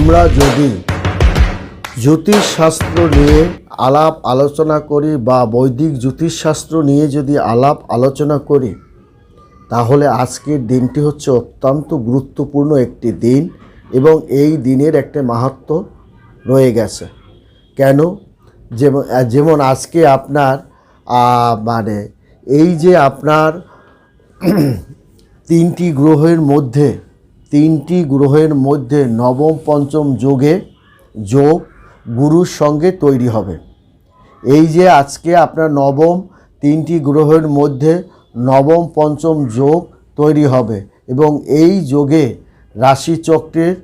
আমরা যদি জ্যোতিষশাস্ত্র নিয়ে আলাপ আলোচনা করি বা বৈদিক জ্যোতিষশাস্ত্র নিয়ে যদি আলাপ আলোচনা করি, তাহলে আজকের দিনটি হচ্ছে অত্যন্ত গুরুত্বপূর্ণ একটি দিন এবং এই দিনের একটা মাহাত্ম রয়ে গেছে। কেন? যেমন যেমন আজকে আপনার মানে এই যে আপনার তিনটি গ্রহের মধ্যে তিনটি গ্রহের মধ্যে নবম, পঞ্চম যোগে যোগ গুরুর সঙ্গে তৈরি হবে। এই যে আজকে আপনার নবম, তিনটি গ্রহের মধ্যে নবম, পঞ্চম যোগ তৈরি হবে এবং এই যোগে রাশিচক্রের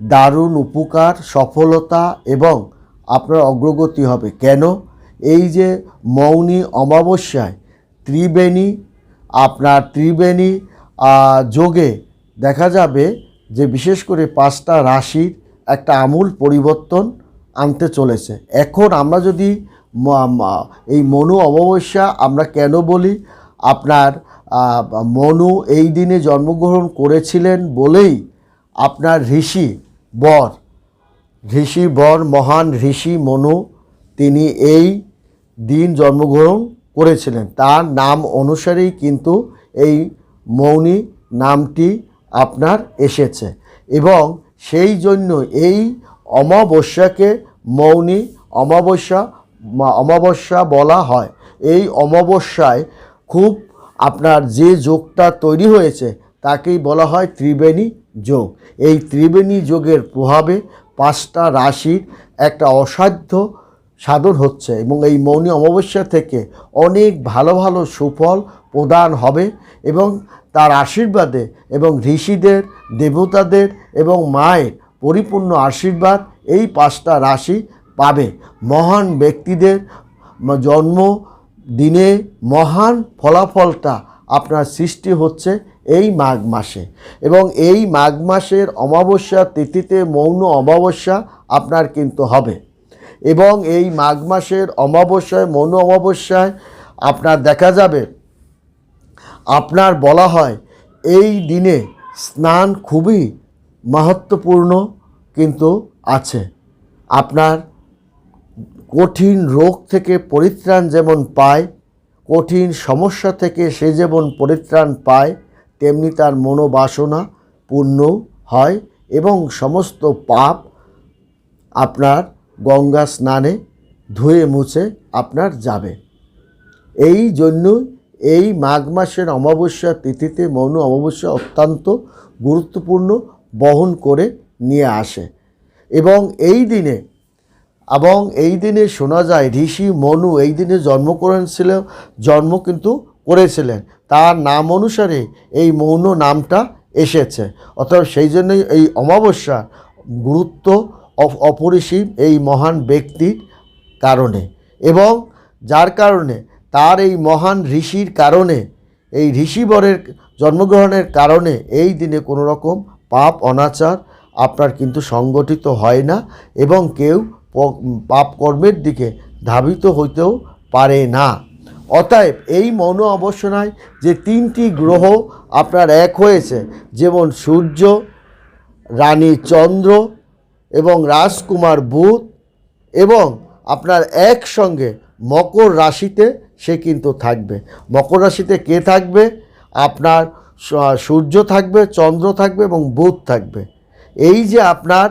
দারুণ উপকার, সফলতা এবং আপনার অগ্রগতি হবে। কেন? এই যে মৌনী অমাবস্যায় ত্রিবেণী, আপনার ত্রিবেণী যোগে দেখা যাবে যে বিশেষ করে পাঁচটা রাশির একটা আমূল পরিবর্তন আনতে চলেছে। এখন আমরা যদি এই মনু অমাবস্যা আমরা কেন বলি? আপনার মনু এই দিনে জন্মগ্রহণ করেছিলেন বলেই আপনার ঋষি বর ঋষি বর, মহান ঋষি মনু, তিনি এই দিন জন্মগ্রহণ করেছিলেন। তার নাম অনুসারেই কিন্তু এই মৌনী নামটি আপনার এসেছে এবং সেই জন্য এই অমাবস্যাকে মৌনী অমাবস্যা অমাবস্যা বলা হয়। এই অমাবস্যায় খুব আপনার যে যোগটা তৈরি হয়েছে তাকেই বলা হয় ত্রিবেণী যোগ। এই ত্রিবেণী যোগের প্রভাবে পাঁচটা রাশির একটা অসাধ্য সাধন হচ্ছে এবং এই মৌনী অমাবস্যা থেকে অনেক ভালো ভালো সুফল প্রদান হবে এবং তার আশীর্বাদে এবং ঋষিদের, দেবতাদের এবং মায়ের পরিপূর্ণ আশীর্বাদ এই পাঁচটা রাশি পাবে। মহান ব্যক্তিদের জন্ম দিনে মহান ফলাফলটা আপনার সৃষ্টি হচ্ছে এই মাঘ মাসে এবং এই মাঘ মাসের অমাবস্যা তিথিতে মৌন অমাবস্যা আপনার কিন্তু হবে এবং এই মাঘ মাসের অমাবস্যায়, মৌন অমাবস্যায় আপনার দেখা যাবে আপনার বলা হয়, এই দিনে স্নান খুবই মাহাত্মপূর্ণ কিন্তু আছে। আপনার কঠিন রোগ থেকে পরিত্রাণ যেমন পায়, কঠিন সমস্যা থেকে সে যেমন পরিত্রাণ পায়, তেমনি তার মনোবাসনা পূর্ণ হয় এবং সমস্ত পাপ আপনার গঙ্গা স্নানে ধুয়ে মুছে আপনার যাবে। এই জন্য এই মাঘ মাসের অমাবস্যা তিথিতে মৌন অমাবস্যা অত্যন্ত গুরুত্বপূর্ণ বহন করে নিয়ে আসে। এবং এই দিনে, এবং এই দিনে শোনা যায়, ঋষি মনু এই দিনে জন্ম করেছিল, জন্ম কিন্তু করেছিলেন। তার নাম অনুসারে এই মৌন নামটা এসেছে। অর্থাৎ সেই জন্যই এই অমাবস্যা গুরুত্ব অপ- অপরিসীম এই মহান ব্যক্তির কারণে। এবং যার কারণে তার এই মহান ঋষির কারণে, এই ঋষিবরের জন্মগ্রহণের কারণে এই দিনে কোনো রকম পাপ অনাচার আপনার কিন্তু সংগঠিত হয় না এবং কেউ পাপ কর্মের দিকে ধাবিত হইতেও পারে না। অতএব এই মন অবসনায় যে তিনটি গ্রহ আপনার এক হয়েছে, যেমন সূর্য, রানী চন্দ্র এবং রাজকুমার বুধ এবং আপনার একসঙ্গে মকর রাশিতে সে কিন্তু থাকবে। মকর রাশিতে কে থাকবে? আপনার সূর্য থাকবে, চন্দ্র থাকবে এবং বুধ থাকবে। এই যে আপনার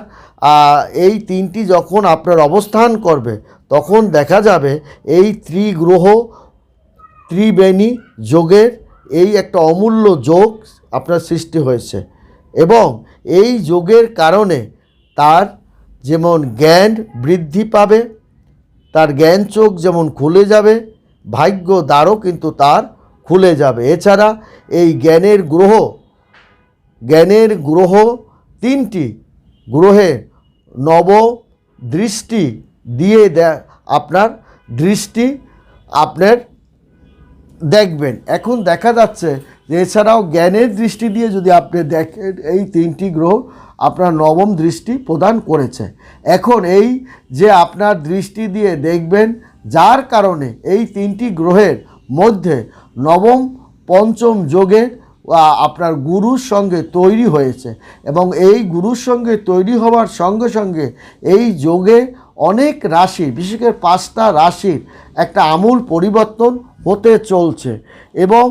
এই তিনটি যখন আপনার অবস্থান করবে, তখন দেখা যাবে এই ত্রিগ্রহ, ত্রিবেণী যোগের এই একটা অমূল্য যোগ আপনার সৃষ্টি হয়েছে। এবং এই যোগের কারণে তার যেমন জ্ঞান বৃদ্ধি পাবে, তার জ্ঞান চোখ যেমন খুলে যাবে ভাগ্য দ্বারও কিন্তু তার খুলে যাবে। এছাড়া এই জ্ঞানের গ্রহ জ্ঞানের গ্রহ তিনটি গ্রহে নব দৃষ্টি দিয়ে দে, আপনার দৃষ্টি আপনার দেখবেন। এখন দেখা যাচ্ছে যে এছাড়াও জ্ঞানের দৃষ্টি দিয়ে যদি আপনি দেখেন, এই তিনটি গ্রহ আপনার নবম দৃষ্টি প্রদান করেছে। এখন এই যে আপনার দৃষ্টি দিয়ে দেখবেন যার কারণে এই তিনটি গ্রহের মধ্যে নবম, পঞ্চম যোগের আপনার গুরুর সঙ্গে তৈরি হয়েছে এবং এই গুরুর সঙ্গে তৈরি হওয়ার সঙ্গে সঙ্গে এই যোগে অনেক রাশি, বিশেষ করে পাঁচটা রাশির একটা আমূল পরিবর্তন হতে চলছে এবং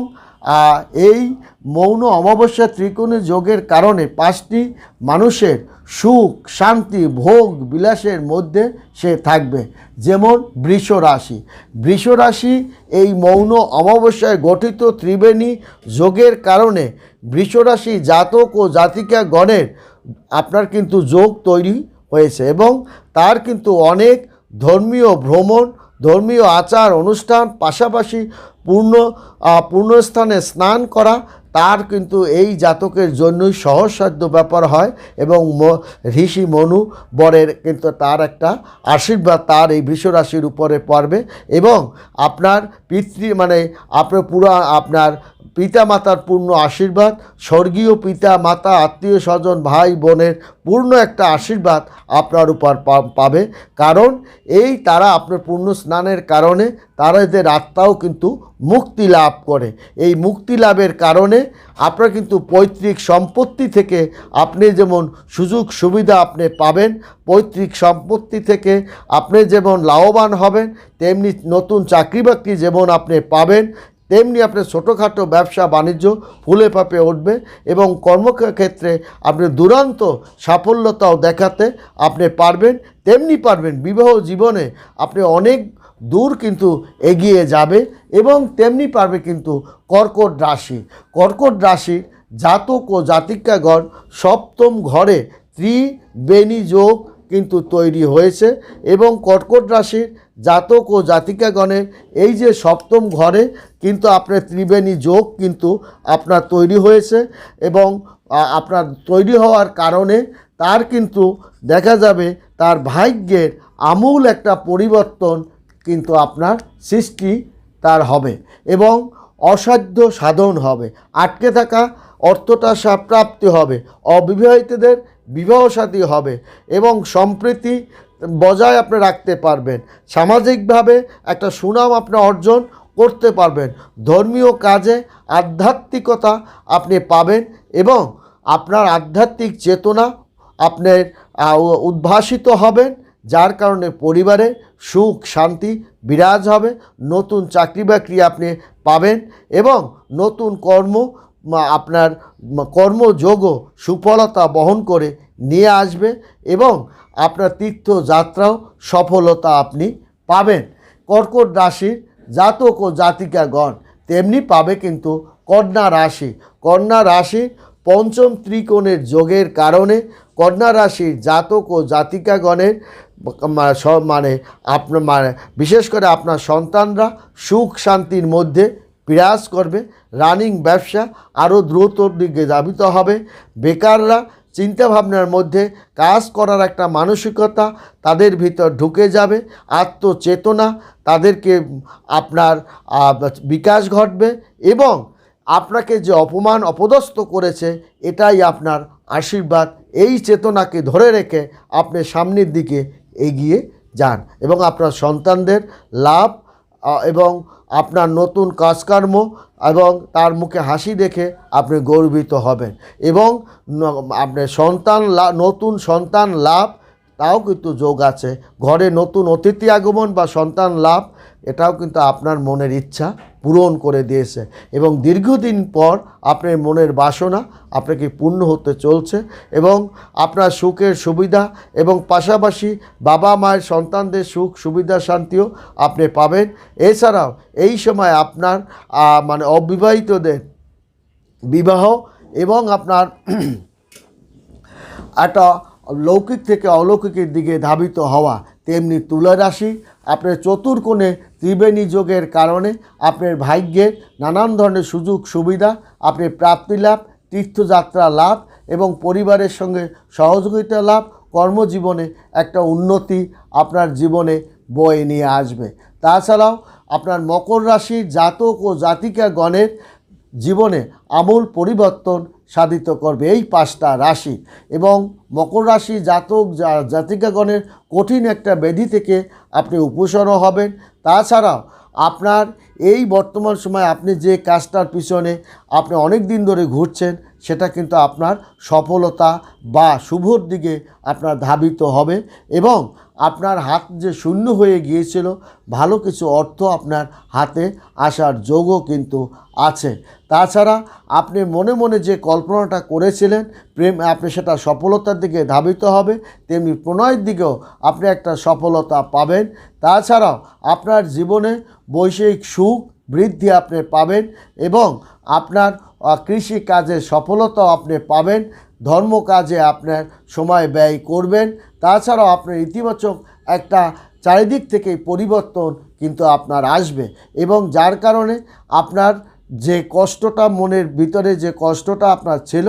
এই মৌন অমাবস্যা ত্রিকোণী যোগের কারণে পাঁচটি মানুষের সুখ, শান্তি, ভোগ, বিলাসের মধ্যে সে থাকবে। যেমন বৃষ রাশি। বৃষ রাশি এই মৌন অমাবস্যায় গঠিত ত্রিবেণী যোগের কারণে বৃষ রাশি জাতক ও জাতিকা গণের আপনার কিন্তু যোগ তৈরি হয়েছে এবং তার কিন্তু অনেক ধর্মীয় ভ্রমণ ধর্মীয় আচার, অনুষ্ঠান, পাশাপাশি পূর্ণ পূর্ণস্থানে স্নান করা, তার কিন্তু এই জাতকের জন্যই সহজসাধ্য ব্যাপার হয় এবং ঋষি মনু বরের কিন্তু তার একটা আশীর্বাদ তার এই বৃষরাশির উপরে পড়বে এবং আপনার পিতৃ মানে আপনার পুরা, আপনার পিতা মাতার পূর্ণ আশীর্বাদ, স্বর্গীয় পিতা মাতা আত্মীয় স্বজন, ভাই বোনের পূর্ণ একটা আশীর্বাদ আপনার উপর পাবে। কারণ এই তারা আপনার পূর্ণ স্নানের কারণে তারা এদের আত্মাও কিন্তু মুক্তি লাভ করে। এই মুক্তি লাভের কারণে আপনার কিন্তু পৈতৃক সম্পত্তি থেকে আপনি যেমন সুযোগ সুবিধা আপনি পাবেন, পৈতৃক সম্পত্তি থেকে আপনি যেমন লাভবান হবেন, তেমনি নতুন চাকরি বাকরি যেমন আপনি পাবেন তেমনি আপনার ছোটোখাটো ব্যবসা, বাণিজ্য ফুলে ফাঁপে উঠবে এবং কর্মক্ষেত্রে আপনি দুরান্ত সাফল্যতাও দেখাতে আপনি পারবেন। তেমনি পারবেন বিবাহ জীবনে আপনি অনেক দূর কিন্তু এগিয়ে যাবে এবং তেমনি পারবে কিন্তু কর্কট রাশি। কর্কট রাশির জাতক ও জাতিকাগণ সপ্তম ঘরে ত্রিবেণী যোগ কিন্তু তৈরি হয়েছে এবং কর্কট রাশির জাতক ও জাতিকাগণের এই যে সপ্তম ঘরে কিন্তু আপনার ত্রিবেণী যোগ কিন্তু আপনার তৈরি হয়েছে এবং আপনার তৈরি হওয়ার কারণে তার কিন্তু দেখা যাবে তার ভাগ্যের আমূল একটা পরিবর্তন কিন্তু আপনার সৃষ্টি তার হবে এবং অসাধ্য সাধন হবে। আটকে থাকা অর্থটা প্রাপ্তি হবে, অবিবাহিতদের বিবাহ সাথী হবে এবং সম্প্রীতি বজায় আপনি রাখতে পারবেন। সামাজিকভাবে একটা সুনাম আপনি অর্জন করতে পারবেন। ধর্মীয় কাজে আধ্যাত্মিকতা আপনি পাবেন এবং আপনার আধ্যাত্মিক চেতনা আপনার উদ্ভাসিত হবেন, যার কারণে পরিবারে সুখ, শান্তি বিরাজ হবে, নতুন চাকরি বাকরি আপনি পাবেন এবং নতুন কর্ম আপনার কর্মযোগও সুফলতা বহন করে নিয়ে আসবে এবং আপনার তীর্থযাত্রাও সফলতা আপনি পাবেন। কর্কট রাশির জাতক ও জাতিকাগণ তেমনি পাবে কিন্তু কন্যা রাশি। কন্যা রাশির পঞ্চম ত্রিকোণের যোগের কারণে কন্যা রাশির জাতক ও জাতিকাগণের মানে আপনার মানে বিশেষ করে আপনার সন্তানরা সুখ শান্তির মধ্যে বিরাজ করবে। রানিং ব্যবসা আরও দ্রুতর দিকে ধাবিত হবে। বেকাররা চিন্তাভাবনার মধ্যে কাজ করার একটা মানসিকতা তাদের ভিতর ঢুকে যাবে, আত্মচেতনা তাদেরকে, আপনার বিকাশ ঘটবে এবং আপনাকে যে অপমান অপদস্থ করেছে এটাই আপনার আশীর্বাদ। এই চেতনাকে ধরে রেখে আপনি সামনের দিকে এগিয়ে যান এবং আপনার সন্তানদের লাভ এবং আপনার নতুন কাজকর্ম এবং তার মুখে হাসি দেখে আপনি গর্বিত হবেন এবং আপনার সন্তান নতুন সন্তান লাভ তাও কিন্তু যোগ আছে। ঘরে নতুন অতিথি আগমন বা সন্তান লাভ, এটাও কিন্তু আপনার মনের ইচ্ছা পূরণ করে দিয়েছে। এবং দীর্ঘদিন পর আপনার মনের বাসনা আপনাকে পূর্ণ হতে চলছে এবং আপনার সুখের সুবিধা এবং পাশাপাশি বাবা মায়ের সন্তানদের সুখ, সুবিধা, শান্তিও আপনি পাবেন। এছাড়াও এই সময় আপনার মানে অবিবাহিতদের বিবাহ এবং আপনার একটা লৌকিক থেকে অলৌকিকের দিকে ধাবিত হওয়া, তেমনি তুলা রাশি আপনার চতুর্কোণে ত্রিবেণী যোগের কারণে আপনার ভাগ্যের নানান ধরনের সুযোগ সুবিধা আপনি প্রাপ্তি লাভ, তীর্থযাত্রা লাভ এবং পরিবারের সঙ্গে সহযোগিতা লাভ, কর্মজীবনে একটা উন্নতি আপনার জীবনে বয়ে নিয়ে আসবে। তাছাড়াও আপনার মকর রাশির জাতক ও জাতিকা গণের জীবনে আমূল পরিবর্তন সাধিত করবে। এই পাঁচটা রাশি এবং মকর রাশি জাতক জাতিকাগণের কঠিন একটা ব্যাধি থেকে আপনি উপসনও হবেন। তাছাড়াও আপনার এই বর্তমান সময় আপনি যে কাজটার পিছনে আপনি অনেক দিন ধরে ঘুরছেন সেটা কিন্তু আপনার সফলতা বা শুভর দিকে আপনার ধাবিত হবে এবং আপনার হাত যে শূন্য হয়ে গিয়েছিল, ভালো কিছু অর্থ আপনার হাতে আসার যোগও কিন্তু আছে। তাছাড়া আপনি মনে মনে যে কল্পনাটা করেছিলেন, প্রেম, আপনি সেটা সফলতার দিকে ধাবিত হবে, তেমনি প্রণয়ের দিকেও আপনি একটা সফলতা পাবেন। তাছাড়াও আপনার জীবনে বৈষয়িক সুখ বৃদ্ধি আপনি পাবেন এবং আপনার কৃষি কাজে সফলতাও আপনি পাবেন, ধর্ম কাজে আপনার সময় ব্যয় করবেন। তাছাড়াও আপনার ইতিবাচক একটা চারিদিক থেকে পরিবর্তন কিন্তু আপনার আসবে এবং যার কারণে আপনার যে কষ্টটা মনের ভিতরে যে কষ্টটা আপনার ছিল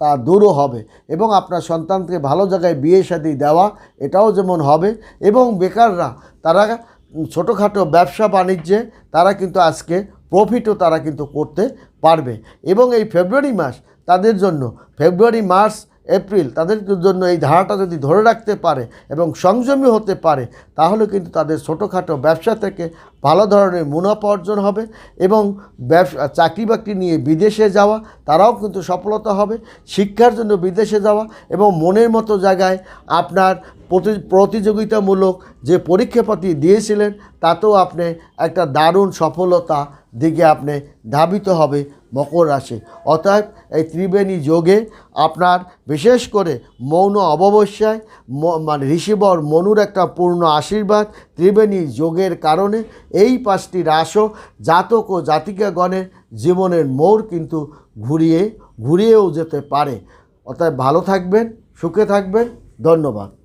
তা দূরও হবে এবং আপনার সন্তানকে ভালো জায়গায় বিয়ে শাদী দেওয়া এটাও যেমন হবে এবং বেকাররা তারা ছোটোখাটো ব্যবসা বাণিজ্যে তারা কিন্তু আজকে প্রফিটও তারা কিন্তু করতে পারবে এবং এই ফেব্রুয়ারি মাস তাদের জন্য, ফেব্রুয়ারি, মার্চ, এপ্রিল তাদের জন্য এই ধারাটা যদি ধরে রাখতে পারে এবং সংযমী হতে পারে, তাহলে কিন্তু তাদের ছোটোখাটো ব্যবসা থেকে ভালো ধরনের মুনাফা অর্জন হবে এবং ব্যবসা, চাকরি বাকরি নিয়ে বিদেশে যাওয়া, তারাও কিন্তু সফলতা হবে, শিক্ষার জন্য বিদেশে যাওয়া এবং মনের মতো জায়গায় আপনার প্রতি- প্রতিযোগিতামূলক যে পরীক্ষাপাতি দিয়েছিলেন, তাতেও আপনি একটা দারুণ সফলতা দিকে আপনি ধাবিত হবে মকর রাশি। অতএব এই ত্রিবেণী যোগে আপনার বিশেষ করে মৌন অববস্যায় মানে ঋষিবর মনুর একটা পূর্ণ আশীর্বাদ ত্রিবেণী যোগের কারণে এই পাঁচটি রাশও জাতক ও জাতিকাগণের জীবনের মোড় কিন্তু ঘুরিয়ে, ঘুরিয়েও যেতে পারে। অতএব ভালো থাকবেন, সুখে থাকবেন। ধন্যবাদ।